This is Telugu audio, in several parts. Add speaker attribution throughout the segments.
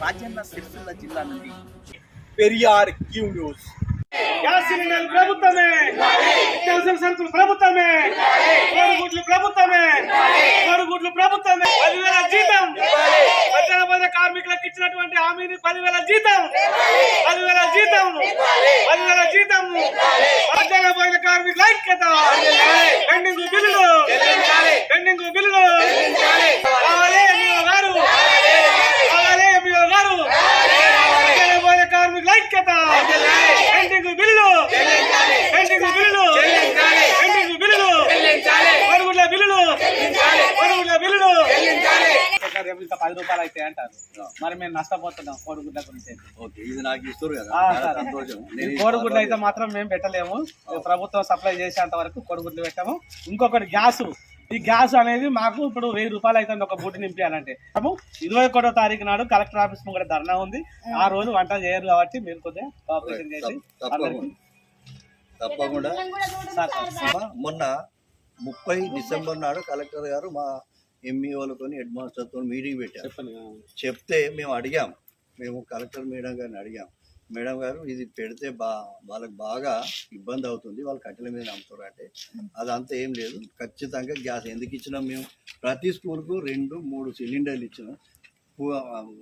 Speaker 1: రాజన్న సిరిసిల్ల జిల్లా నుండి
Speaker 2: Periyar Q news.
Speaker 3: Gas cylinder ప్రభుత్వమే. నిత్యావసర సరుకులు ప్రభుత్వమే. కోడిగుడ్లు ప్రభుత్వమే. కోడిగుడ్లు ప్రభుత్వమే. పదివేల జీతం. మధ్యాహ్న భోజన కార్మికులకు ఇచ్చినటువంటి హామీని పదివేల జీతం. పదివేల జీతం. పదివేల జీతం. మధ్యాహ్న భోజన కార్మికుల ఐక్యత. పెండింగ్ బిల్లులు పెండింగ్ బిల్లులు కావాలి ఎంఈఓ గారు కావాలి ఎంఈఓ గారు మధ్యాహ్న భోజన కార్మికుల ఐక్యత పెండింగ్ బిల్లులు పెండింగ్ బిల్లులు పెండింగ్ బిల్లులు పరుగుల బిల్లులు పరుగుల బిల్లులు
Speaker 2: రేపు ఇంకా పది రూపాయలు అయితే అంటారు. మరి మేము నష్టపోతున్నాం కోడిగుడ్ల గురించి. అయితే.
Speaker 4: ఓకే ఇది నాకు ఇస్తారు కదా.
Speaker 2: ఆ,
Speaker 4: చాలా
Speaker 2: సరే.
Speaker 4: సంతోషం.
Speaker 2: ఈ
Speaker 4: నేను
Speaker 2: కోడిగుడ్లు అయితే మాత్రం మేము పెట్టలేము. ప్రభుత్వం సప్లై చేసేంత వరకు కోడిగుడ్లు పెట్టాము. ఇంకొకటి గ్యాస్. ఈ గ్యాస్ అనేది మాకు ఇప్పుడు వెయ్యి రూపాయలు అవుతుంది ఒక బూటి నింపించాలంటే మేము ఇరవై ఒకటో తారీఖు నాడు కలెక్టర్ ఆఫీస్ ముంగడ ధర్నా ఉంది. ఆ రోజు వంట చేయరు కాబట్టి మీరు కొద్దిగా కోఆపరేషన్ చేసి
Speaker 4: తప్పకుండా. మొన్న ముప్పై డిసెంబర్ నాడు కలెక్టర్ గారు మా ఎంఈఓలతో హెడ్ మాస్టర్తో మీటింగ్ పెట్టారు. చెప్తే మేము అడిగాం. మేము కలెక్టర్ మేడం గారిని అడిగాం. మేడం గారు ఇది పెడితే బా వాళ్ళకి బాగా ఇబ్బంది అవుతుంది వాళ్ళు కట్టెల మీద అమ్ముతారు అంటే. అదంతా ఏం లేదు. ఖచ్చితంగా గ్యాస్ ఎందుకు ఇచ్చినాం మేము? ప్రతి స్కూల్కు రెండు మూడు సిలిండర్లు ఇచ్చినాం.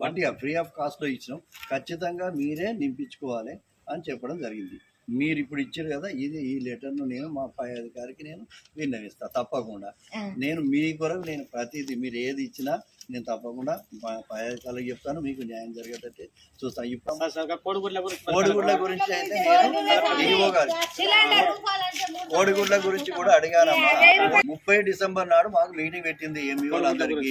Speaker 4: వడ్డీగా ఫ్రీ ఆఫ్ కాస్ట్లో ఇచ్చినాం. ఖచ్చితంగా మీరే నింపించుకోవాలి అని చెప్పడం జరిగింది. మీరు ఇప్పుడు ఇచ్చారు కదా ఇది ఈ లెటర్ను నేను మా పై అధికారికి నేను విన్నవిస్తా తప్పకుండా. నేను మీ కొరకు నేను ప్రతిదీ మీరు ఏది ఇచ్చినా నేను తప్పకుండా ప- పై అధికారులకు చెప్తాను మీకు న్యాయం జరిగేటట్టు చూస్తాను. ఇప్పుడు
Speaker 2: కోడిగుడ్ల గురించి
Speaker 4: కోడిగుడ్ల గురించి అయితే నేను ఈవో గారు కోడిగుడ్ల గురించి కూడా అడిగానమ్మా ముప్పై డిసెంబర్ నాడు మాకు మీటింగ్ పెట్టింది ఎంఈఓలు అందరికీ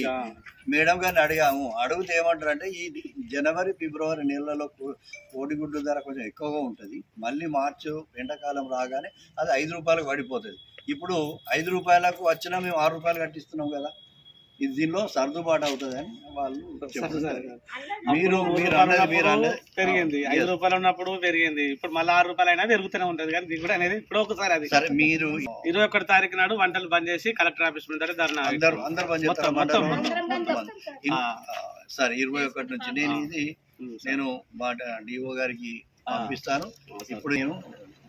Speaker 4: మేడం గారిని అడిగాము. అడిగితే ఏమంటారు అంటే ఈ జనవరి ఫిబ్రవరి నెలలలో కో- కోడిగుడ్డు ధర కొంచెం ఎక్కువగా ఉంటుంది. మళ్ళీ మార్చి ఎండాకాలం రాగానే అది ఐదు రూపాయలకు పడిపోతుంది. ఇప్పుడు ఐదు రూపాయలకు వచ్చినా మేము ఆరు రూపాయలు కట్టిస్తున్నాం కదా. ఇది దీనిలో సర్దుబాటు అవుతుందని వాళ్ళు మీరు మీరు
Speaker 2: పెరిగింది. ఐదు. రూపాయలు ఉన్నప్పుడు పెరిగింది. ఇప్పుడు మళ్ళీ ఆరు రూపాయలు అయినా పెరుగుతూనే ఉంటది కానీ దిగుడు అనేది ఇప్పుడు ఒకసారి అది.
Speaker 4: సరే మీరు
Speaker 2: ఇరవై ఒకటి తారీఖు నాడు వంటలు బంద్ చేసి కలెక్టర్ ఆఫీస్ ముందర ధర్నా
Speaker 4: అందరు అందరు పని చేస్తారు. సరే. ఇరవై ఒకటి నుంచి నేను ఇది
Speaker 2: సరే.
Speaker 4: నేను మా డిఓ గారికి. పంపిస్తాను. ఇప్పుడు నేను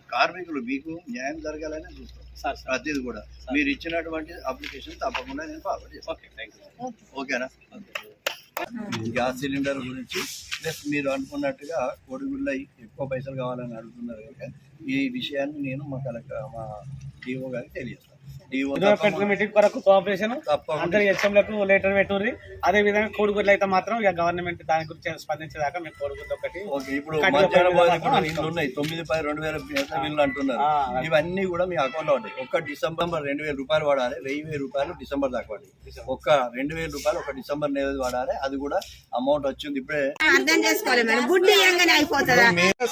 Speaker 4: కార్మికులు మీకు న్యాయం జరగాలని చూస్తాను.
Speaker 2: సార్ సార్
Speaker 4: ప్రతిది కూడా. మీరు ఇచ్చినటువంటి అప్లికేషన్ తప్పకుండా నేను ఫార్వర్డ్ చేస్తాను.
Speaker 2: ఓకే థ్యాంక్ యూ
Speaker 4: ఓకేనా? గ్యాస్ సిలిండర్ గురించి ప్లస్ మీరు అనుకున్నట్టుగా కోడిగుళ్ళ ఎక్కువ పైసలు కావాలని అడుగుతున్నారు కనుక ఈ విషయాన్ని నేను మా కలెక్టర్ మా డిఓ గారికి
Speaker 2: హెచ్ఎంలకు లెటర్ పెట్టుర్రి. అదే విధంగా కోడిగుడ్లు అయితే మాత్రం ఇక గవర్నమెంట్ దాని గురించి స్పందించేదాకా మేము కోడిగుడ్లు ఒకటి
Speaker 4: ఓకే ఇప్పుడు తొమ్మిది పై రెండు వేల బిల్లు అంటున్నారు. ఇవన్నీ కూడా మీ అకౌంట్లో ఉంటాయి ఒక్క డిసెంబర్ రెండు వేల రూపాయలు వాడాలి వెయ్యి వెయ్యి రూపాయలు డిసెంబర్ దాకా పడి ఒక్క రెండు వేల రూపాయలు ఒక డిసెంబర్ నెల వాడాలి అది కూడా అమౌంట్ వచ్చింది. ఇప్పుడే
Speaker 5: అర్థం చేసుకోవాలి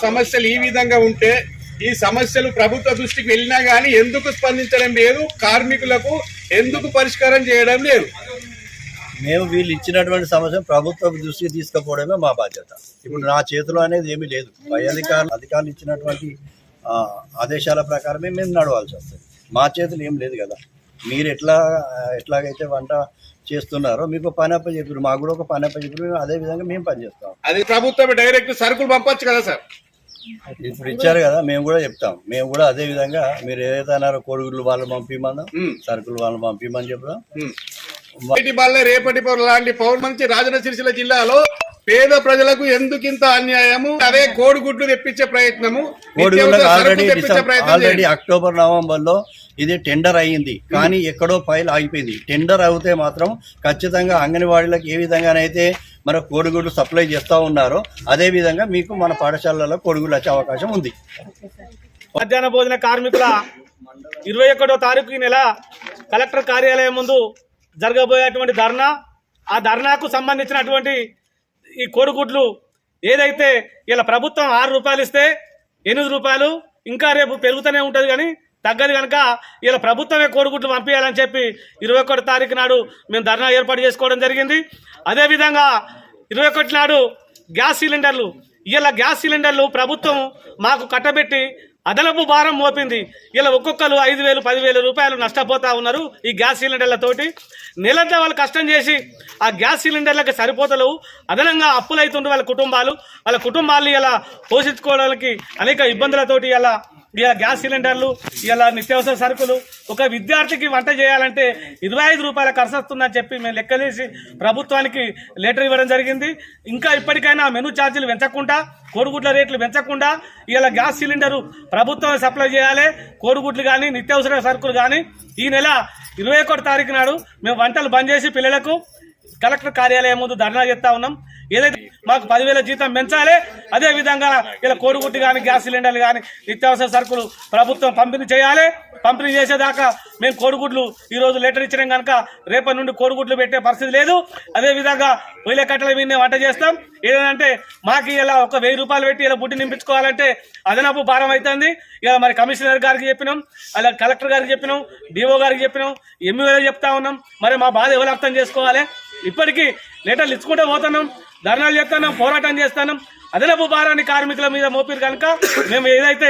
Speaker 6: సమస్యలు ఈ విధంగా ఉంటే ఈ సమస్యలు ప్రభుత్వ దృష్టికి వెళ్ళినా గానీ ఎందుకు స్పందించడం లేదు? కార్మికులకు ఎందుకు పరిష్కారం చేయడం లేదు?
Speaker 4: మేము వీళ్ళు ఇచ్చినటువంటి సమస్య ప్రభుత్వ దృష్టికి తీసుకుపోవడమే మా బాధ్యత. ఇప్పుడు నా చేతిలో అనేది ఏమీ లేదు. పై అధికారులు అధికారులు ఇచ్చినటువంటి ఆదేశాల ప్రకారమే మేము నడవాల్సి వస్తుంది. మా చేతులు ఏం లేదు కదా. మీరు ఎట్లా ఎట్లాగైతే వంట చేస్తున్నారో మీకు పని అప్ప చెప్పారు మాకు కూడా ఒక పని అప్ప చెప్పారు అదే విధంగా మేము పని చేస్తాం
Speaker 6: అది ప్రభుత్వం డైరెక్ట్ సరుకులు పంపొచ్చు కదా సార్.
Speaker 4: ఇప్పుడు ఇచ్చారు కదా మేము కూడా చెప్తాం. మేము కూడా అదే విధంగా మీరు ఏదైతే అన్నారో కోడిగుడ్లు వాళ్ళు పంపిమన్నాం
Speaker 6: ఉమ్.
Speaker 4: సరుకులు వాళ్ళు పంపిమని చెప్తాం
Speaker 6: నేటి బల్ల రేపటి పౌరు లాంటి పౌరు మంచి రాజన్న సిరిసిల్ల జిల్లాలో పేద ప్రజలకు ఎందుకింత అన్యాయము? అదే కోడిగుడ్లు తెప్పించే ప్రయత్నము.
Speaker 4: ఆల్రెడీ. అక్టోబర్ నవంబర్లో ఇది టెండర్ అయ్యింది. కానీ ఎక్కడో ఫైల్ ఆగిపోయింది. టెండర్ అవుతే మాత్రం ఖచ్చితంగా అంగన్వాడీలకు ఏ విధంగానైతే మన కోడిగుడ్లు సప్లై చేస్తూ ఉన్నారో. అదేవిధంగా మీకు మన పాఠశాలలో కోడిగుడ్లు వచ్చే అవకాశం ఉంది.
Speaker 2: మధ్యాహ్న భోజన కార్మికుల ఇరవై ఒకటో తారీఖు ఈ నెల కలెక్టర్ కార్యాలయం ముందు జరగబోయేటువంటి ధర్నా. ఆ ధర్నాకు సంబంధించినటువంటి ఈ కోడిగుడ్లు ఏదైతే ఇలా ప్రభుత్వం ఆరు రూపాయలు ఇస్తే ఎనిమిది రూపాయలు ఇంకా రేపు పెరుగుతూనే ఉంటుంది కానీ తగ్గదు కనుక ఇలా ప్రభుత్వమే కోడిగుడ్లు పంపించాలని చెప్పి ఇరవై ఒకటి తారీఖు నాడు మేము ధర్నా ఏర్పాటు చేసుకోవడం జరిగింది. అదేవిధంగా ఇరవై ఒకటి నాడు గ్యాస్ సిలిండర్లు ఇలా గ్యాస్ సిలిండర్లు ప్రభుత్వం మాకు కట్టబెట్టి అదనపు భారం మోపింది. ఇలా ఒక్కొక్కరు ఐదు వేలు పదివేల రూపాయలు నష్టపోతా ఉన్నారు ఈ గ్యాస్ సిలిండర్లతోటి. నెలంతా వాళ్ళు కష్టం చేసి ఆ గ్యాస్ సిలిండర్లకు సరిపోతలేవు అదనంగా అప్పులు వాళ్ళ కుటుంబాలు. వాళ్ళ కుటుంబాలు ఇలా పోషించుకోవడానికి అనేక ఇబ్బందులతోటి ఇలా ఇలా గ్యాస్ సిలిండర్లు ఇలా నిత్యావసర సరుకులు. ఒక విద్యార్థికి వంట చేయాలంటే ఇరవై ఐదు రూపాయల ఖర్చు వస్తుందని చెప్పి మేము లెక్కలేసి ప్రభుత్వానికి లెటర్ ఇవ్వడం జరిగింది. ఇంకా ఇప్పటికైనా మెను ఛార్జీలు పెంచకుండా కోడిగుడ్ల రేట్లు పెంచకుండా ఇలా గ్యాస్ సిలిండరు ప్రభుత్వం సప్లై చేయాలి. కోడిగుడ్లు కానీ నిత్యావసర సరుకులు కానీ ఈ నెల ఇరవై ఒకటి తారీఖు నాడు మేము వంటలు బంద్ చేసి పిల్లలకు కలెక్టర్ కార్యాలయం ముందు ధర్నా చేస్తా ఉన్నాం. ఏదైతే మాకు పదివేల జీతం పెంచాలి. అదే విధంగా ఇలా కోడిగుడ్డు కానీ గ్యాస్ సిలిండర్లు కానీ నిత్యావసర సరుకులు ప్రభుత్వం పంపిణీ చేయాలి. పంపిణీ చేసేదాకా మేము కోడిగుడ్లు ఈరోజు లెటర్ ఇచ్చినాం కనుక రేపటి నుండి కోడిగుడ్లు పెట్టే పరిస్థితి లేదు. అదే విధంగా పొయ్యిల కట్టెల మీదనే వంట చేస్తాం. ఏదంటే మాకు ఇలా ఒక వెయ్యి రూపాయలు పెట్టి ఇలా బుడ్డి నింపించుకోవాలంటే అదనపు భారం అవుతుంది ఇలా మరి కమిషనర్ గారికి చెప్పినాం అలా కలెక్టర్ గారికి చెప్పినాం డిఓ గారికి చెప్పినాం ఎంఈఓ చెప్తా ఉన్నాం. మరి మా బాధ ఎవరు అర్థం చేసుకోవాలి? ఇప్పటికీ లెటర్లు ఇచ్చుకుంటూ పోతున్నాం ధర్నాలు చేస్తున్నాం పోరాటం చేస్తున్నాం. అదనపు భారాన్ని కార్మికుల మీద మోపిరు కనుక మేము ఏదైతే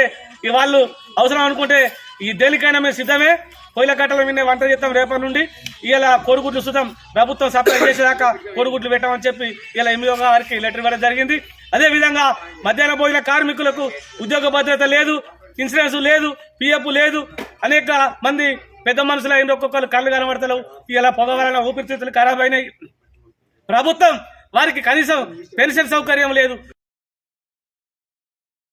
Speaker 2: వాళ్ళు అవసరం అనుకుంటే ఈ దేనికైనా మేము సిద్ధమే. కోయిల కట్టల మీద వంట చేస్తాం రేపటి నుండి. ఇలా కోడిగుడ్లు సుతం ప్రభుత్వం సప్లై చేసేదాకా కోడిగుడ్లు పెట్టామని చెప్పి ఇలా ఎనిమిదో గారికి లెటర్ ఇవ్వడం జరిగింది. అదేవిధంగా మధ్యాహ్నం పోయిన భోజన కార్మికులకు ఉద్యోగ భద్రత లేదు ఇన్సూరెన్స్ లేదు పిఎఫ్ లేదు. అనేక మంది పెద్ద మనుషులు అయిన ఒక్కొక్కరు కళ్ళు కనబడతలేవు. ఇలా పొగ వలన ఊపిరితిత్తులు ఖరాబ్ అయినాయి. ప్రభుత్వం వారికి కనీసం పెన్షన్ సౌకర్యం లేదు.